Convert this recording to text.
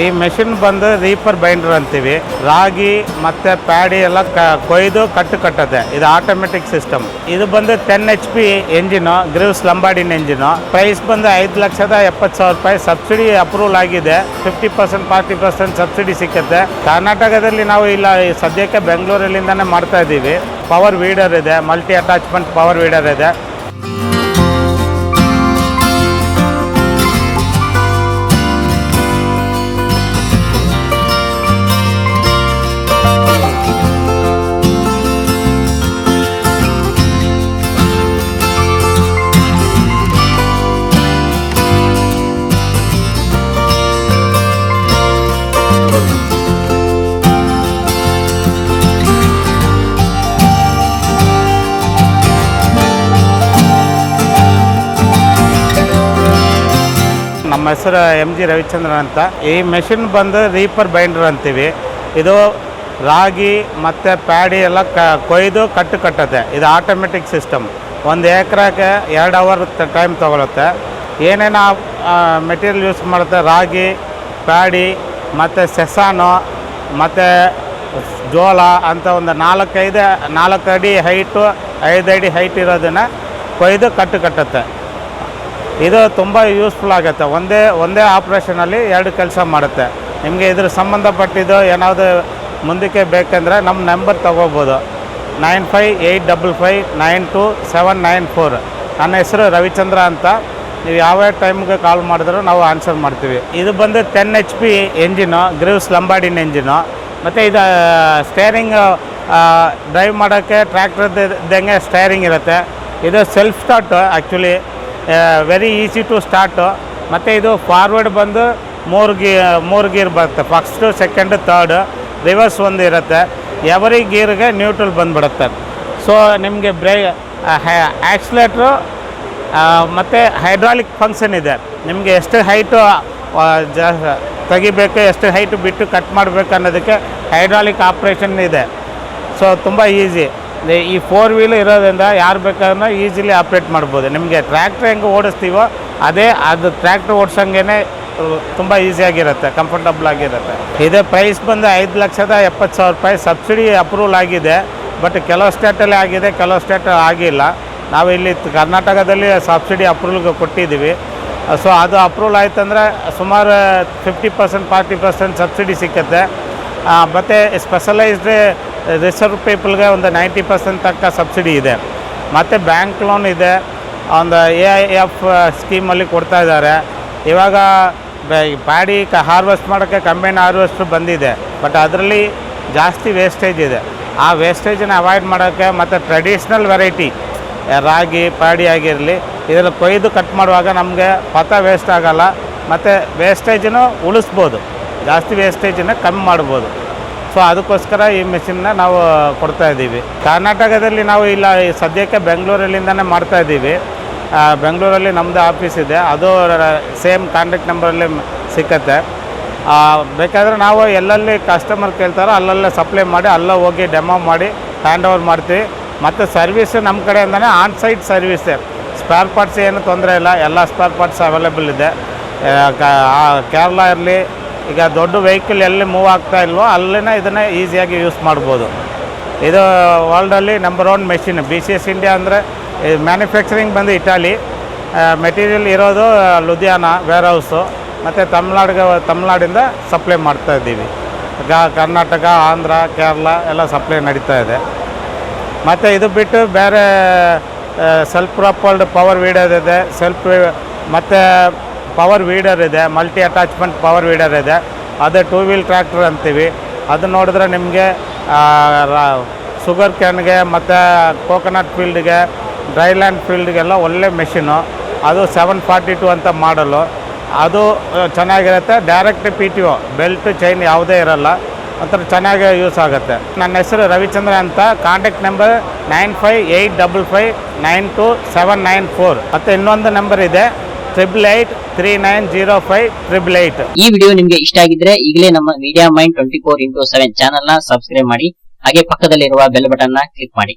ಈ ಮೆಷಿನ್ ಬಂದು reaper binder ಅಂತೀವಿ. ರಾಗಿ ಮತ್ತೆ ಪ್ಯಾಡಿ ಎಲ್ಲ ಕೊಯ್ದು ಕಟ್ಟು ಕಟ್ಟದೆ. ಇದು ಆಟೋಮೆಟಿಕ್ ಸಿಸ್ಟಮ್ ಇದು ಬಂದು ten H P engine Greaves ಲಂಬಾಡಿನ engine price ಬಂದು ಐದು ಲಕ್ಷದ ಎಪ್ಪತ್ತು ಸಾವಿರ ರೂಪಾಯಿ. ಸಬ್ಸಿಡಿ ಅಪ್ರೂವಲ್ ಆಗಿದೆ. Fifty percent forty percent subsidy ಸಿಕ್ಕುತ್ತೆ. ಕರ್ನಾಟಕದಲ್ಲಿ ನಾವು ಇಲ್ಲ ಸದ್ಯಕ್ಕೆ ಬೆಂಗಳೂರಲ್ಲಿಂದಾನೆ ಮಾಡ್ತಾ ಇದ್ದೀವಿ. ಪವರ್ ವೀಡರ್ ಇದೆ ಮಲ್ಟಿ ಅಟ್ಯಾಚ್ಮೆಂಟ್ ಪವರ್ ವೀಡರ್ ಇದೆ. ನಮ್ಮ ಹೆಸರು ಎಂ ಜಿ ರವಿಚಂದ್ರನ್ ಅಂತ. ಈ ಮೆಷಿನ್ ಬಂದು ರೀಪರ್ ಬೈಂಡರ್ ಅಂತೀವಿ. ಇದು ರಾಗಿ ಮತ್ತು ಪ್ಯಾಡಿ ಎಲ್ಲ ಕ, ಕೊಯ್ದು ಕಟ್ಟು ಕಟ್ಟತ್ತೆ. ಇದು ಆಟೋಮೆಟಿಕ್ ಸಿಸ್ಟಮ್ ಒಂದು ಎಕ್ರೆಗೆ ಎರಡು ಅವರ್ ಟೈಮ್ ತೊಗೊಳುತ್ತೆ. ಏನೇನು ಮೆಟೀರಿಯಲ್ ಯೂಸ್ ಮಾಡುತ್ತೆ? ರಾಗಿ ಪ್ಯಾಡಿ ಮತ್ತು ಸೆಸಾನು ಮತ್ತು ಜೋಳ ಅಂತ ಒಂದು ನಾಲ್ಕೈದು ನಾಲ್ಕು ಅಡಿ ಹೈಟು ಐದು ಅಡಿ ಹೈಟ್ ಇರೋದನ್ನು ಕೊಯ್ದು ಕಟ್ಟು ಕಟ್ಟುತ್ತೆ. ಇದು ತುಂಬ ಯೂಸ್ಫುಲ್ ಆಗುತ್ತೆ. ಒಂದೇ ಒಂದೇ ಆಪ್ರೇಷನಲ್ಲಿ ಎರಡು ಕೆಲಸ ಮಾಡುತ್ತೆ. ನಿಮಗೆ ಇದ್ರ ಸಂಬಂಧಪಟ್ಟಿದ್ದು ಏನಾದರೂ ಮುಂದಕ್ಕೆ ಬೇಕಂದರೆ ನಮ್ಮ ನಂಬರ್ ತೊಗೋಬೋದು. Nine five eight double five nine two seven nine four. ನನ್ನ ಹೆಸರು ರವಿಚಂದ್ರ ಅಂತ. ನೀವು ಯಾವ ಟೈಮ್ಗೆ ಕಾಲ್ ಮಾಡಿದ್ರು ನಾವು ಆನ್ಸರ್ ಮಾಡ್ತೀವಿ. ಇದು ಬಂದು ten H P engine Greaves ಲಂಬಾಡಿನ engine ಮತ್ತು ಇದು ಸ್ಟೇರಿಂಗ್ ಡ್ರೈವ್ ಮಾಡೋಕ್ಕೆ ಟ್ರ್ಯಾಕ್ಟರ್ದಂಗೆ ಸ್ಟೇರಿಂಗ್ ಇರುತ್ತೆ. ಇದು self start actually very easy to start ಮತ್ತು ಇದು ಫಾರ್ವರ್ಡ್ ಬಂದು ಮೂರು ಗೀ ಮೂರು ಗೀರ್ ಬರುತ್ತೆ. ಫಸ್ಟು ಸೆಕೆಂಡು ತರ್ಡು ರಿವರ್ಸ್ ಒಂದು ಇರುತ್ತೆ. ಎವರಿ ಗೀರ್ಗೆ ನ್ಯೂಟ್ರಲ್ ಬಂದುಬಿಡುತ್ತೆ. ಸೊ ನಿಮಗೆ ಬ್ರೇ ಆ್ಯಕ್ಸ್ಲೇಟ್ರು ಮತ್ತು ಹೈಡ್ರಾಲಿಕ್ ಫಂಕ್ಷನ್ ಇದೆ. ನಿಮಗೆ ಎಷ್ಟು ಹೈಟು ಜ, ತೆಗಿಬೇಕು, ಎಷ್ಟು ಹೈಟು ಬಿಟ್ಟು ಕಟ್ ಮಾಡಬೇಕು ಅನ್ನೋದಕ್ಕೆ ಹೈಡ್ರಾಲಿಕ್ ಆಪ್ರೇಷನ್ ಇದೆ. ಸೊ ತುಂಬ ಈಸಿ ಈ ಫೋರ್ ವೀಲ್ ಇರೋದ್ರಿಂದ ಯಾರು ಬೇಕಾದ್ರೂ ಈಸಿಲಿ ಆಪ್ರೇಟ್ ಮಾಡ್ಬೋದು. ನಿಮಗೆ ಟ್ರ್ಯಾಕ್ಟ್ರ್ ಹೆಂಗೆ ಓಡಿಸ್ತೀವೋ ಅದೇ, ಅದು ಟ್ರ್ಯಾಕ್ಟ್ರ್ ಓಡಿಸಂಗೆ ತುಂಬ ಈಸಿಯಾಗಿರುತ್ತೆ ಕಂಫರ್ಟಬಲ್ ಆಗಿರುತ್ತೆ. ಇದೇ ಪ್ರೈಸ್ ಬಂದು ಐದು ಲಕ್ಷದ ಎಪ್ಪತ್ತು ಸಾವಿರ ರೂಪಾಯಿ ಸಬ್ಸಿಡಿ ಅಪ್ರೂವಲ್ ಆಗಿದೆ ಬಟ್ ಕೆಲವು ಸ್ಟೇಟಲ್ಲಿ ಆಗಿದೆ, ಕೆಲವು ಸ್ಟೇಟ್ ಆಗಿಲ್ಲ. ನಾವು ಇಲ್ಲಿ ಕರ್ನಾಟಕದಲ್ಲಿ ಸಬ್ಸಿಡಿ ಅಪ್ರೂವಲ್ಗೆ ಕೊಟ್ಟಿದ್ದೀವಿ. ಸೊ ಅದು ಅಪ್ರೂವಲ್ ಆಯ್ತಂದರೆ ಸುಮಾರು fifty percent forty percent subsidy ಸಿಕ್ಕತ್ತೆ. ಮತ್ತು ಸ್ಪೆಷಲೈಸ್ಡ್ ರಿಸರ್ವ್ ಪೀಪಲ್ಗೆ ಒಂದು ನೈಂಟಿ ಪರ್ಸೆಂಟ್ ತಕ್ಕ ಸಬ್ಸಿಡಿ ಇದೆ. ಮತ್ತು ಬ್ಯಾಂಕ್ ಲೋನ್ ಇದೆ. ಒಂದು ಎ ಐ ಎಫ್ ಸ್ಕೀಮಲ್ಲಿ ಕೊಡ್ತಾ ಇದ್ದಾರೆ. ಇವಾಗ ಪ್ಯಾಡಿ ಕ, ಹಾರ್ವೆಸ್ಟ್ ಮಾಡೋಕ್ಕೆ ಕಂಬೈನ್ ಹಾರ್ವೆಸ್ಟ್ರು ಬಂದಿದೆ. ಬಟ್ ಅದರಲ್ಲಿ ಜಾಸ್ತಿ ವೇಸ್ಟೇಜ್ ಇದೆ. ಆ ವೇಸ್ಟೇಜನ್ನ ಅವಾಯ್ಡ್ ಮಾಡೋಕ್ಕೆ ಮತ್ತು ಟ್ರೆಡಿಷ್ನಲ್ ವೆರೈಟಿ ರಾಗಿ ಪ್ಯಾಡಿ ಆಗಿರಲಿ ಇದನ್ನು ಕೊಯ್ದು ಕಟ್ ಮಾಡುವಾಗ ನಮಗೆ ಪಥ ವೇಸ್ಟ್ ಆಗೋಲ್ಲ. ಮತ್ತು ವೇಸ್ಟೇಜನ್ನು ಉಳಿಸ್ಬೋದು. ಜಾಸ್ತಿ ವೇಸ್ಟೇಜನ್ನು ಕಮ್ಮಿ ಮಾಡ್ಬೋದು. ಸೊ ಅದಕ್ಕೋಸ್ಕರ ಈ ಮೆಷಿನ್ನ ನಾವು ಕೊಡ್ತಾ ಇದ್ದೀವಿ. ಕರ್ನಾಟಕದಲ್ಲಿ ನಾವು ಇಲ್ಲ ಸದ್ಯಕ್ಕೆ ಬೆಂಗಳೂರಲ್ಲಿಂದನೇ ಮಾಡ್ತಾ ಇದ್ದೀವಿ. ಬೆಂಗಳೂರಲ್ಲಿ ನಮ್ಮದು ಆಫೀಸ್ ಇದೆ. ಅದು ಸೇಮ್ ಕಾಂಟ್ಯಾಕ್ಟ್ ನಂಬರಲ್ಲಿ ಸಿಕ್ಕತ್ತೆ. ಬೇಕಾದರೆ ನಾವು ಎಲ್ಲೆಲ್ಲಿ ಕಸ್ಟಮರ್ ಕೇಳ್ತಾರೋ ಅಲ್ಲಲ್ಲೇ ಸಪ್ಲೈ ಮಾಡಿ, ಅಲ್ಲೇ ಹೋಗಿ ಡೆಮೋ ಮಾಡಿ ಹ್ಯಾಂಡ್ ಓವರ್ ಮಾಡ್ತೀವಿ. ಮತ್ತು ಸರ್ವಿಸ್ ನಮ್ಮ ಕಡೆಯಿಂದನೇ ಆನ್ ಸೈಟ್ ಸರ್ವಿಸೇ ಸ್ಪೇರ್ ಪಾರ್ಟ್ಸ್ ಏನು ತೊಂದರೆ ಇಲ್ಲ. ಎಲ್ಲ ಸ್ಪೇರ್ ಪಾರ್ಟ್ಸ್ ಅವೈಲೇಬಲ್ ಇದೆ. ಕೇರಳ ಇರಲಿ ಈಗ ದೊಡ್ಡ ವೆಹಿಕಲ್ ಎಲ್ಲಿ ಮೂವ್ ಆಗ್ತಾ ಇಲ್ವೋ ಅಲ್ಲಿನ ಇದನ್ನು ಈಸಿಯಾಗಿ ಯೂಸ್ ಮಾಡ್ಬೋದು. ಇದು ವರ್ಲ್ಡಲ್ಲಿ number one machine B C S India ಅಂದರೆ ಮ್ಯಾನುಫ್ಯಾಕ್ಚರಿಂಗ್ ಬಂದು ಇಟಾಲಿ ಮೆಟೀರಿಯಲ್ ಇರೋದು ಲುಧಿಯಾನ ವೇರ್ ಹೌಸು ಮತ್ತು ತಮಿಳ್ನಾಡಿಗೆ, ತಮಿಳ್ನಾಡಿಂದ ಸಪ್ಲೈ ಮಾಡ್ತಾ ಇದ್ದೀವಿ. ಈಗ ಕರ್ನಾಟಕ, ಆಂಧ್ರ, ಕೇರಳ ಎಲ್ಲ ಸಪ್ಲೈ ನಡೀತಾ ಇದೆ. ಮತ್ತು ಇದು ಬಿಟ್ಟು ಬೇರೆ ಸೆಲ್ಫ್ ಪ್ರಾಪಲ್ಡ್ ಪವರ್ ವೀಡಿಯೋದಿದೆ ಸೆಲ್ಫ್ ಮತ್ತು ಪವರ್ ವೀಡರ್ ಇದೆ ಮಲ್ಟಿ ಅಟ್ಯಾಚ್ಮೆಂಟ್ ಪವರ್ ವೀಡರ್ ಇದೆ. ಅದೇ ಟೂ ವೀಲ್ ಟ್ರ್ಯಾಕ್ಟರ್ ಅಂತೀವಿ. ಅದು ನೋಡಿದ್ರೆ ನಿಮಗೆ ಶುಗರ್ ಕ್ಯಾನ್ಗೆ ಮತ್ತು ಕೋಕೋನಟ್ ಫೀಲ್ಡ್ಗೆ ಡ್ರೈಲ್ಯಾಂಡ್ ಫೀಲ್ಡ್ಗೆಲ್ಲ ಒಳ್ಳೆ ಮೆಷಿನು ಅದು ಸೆವೆನ್ ಫಾರ್ಟಿ ಟು ಅಂತ ಮಾಡಲು ಅದು ಚೆನ್ನಾಗಿರುತ್ತೆ. Direct P T O belt chain ಯಾವುದೇ ಇರಲ್ಲ. ಒಂಥರ ಚೆನ್ನಾಗಿ ಯೂಸ್ ಆಗುತ್ತೆ. ನನ್ನ ಹೆಸರು ರವಿಚಂದ್ರ ಅಂತ. Contact number nine five eight double five nine two seven nine four ಮತ್ತು ಇನ್ನೊಂದು ನಂಬರ್ ಇದೆ. Triple eight three nine zero five triple eight ಈ ವಿಡಿಯೋ ನಿಮ್ಗೆ ಇಷ್ಟ ಆಗಿದ್ರೆ ಈಗಲೇ ನಮ್ಮ media mind twenty four into seven ಚಾನಲ್ನ ಸಬ್ಸ್ಕ್ರೈಬ್ ಮಾಡಿ, ಹಾಗೆ ಪಕ್ಕದಲ್ಲಿರುವ ಬೆಲ್ ಬಟನ್ನ ಕ್ಲಿಕ್ ಮಾಡಿ.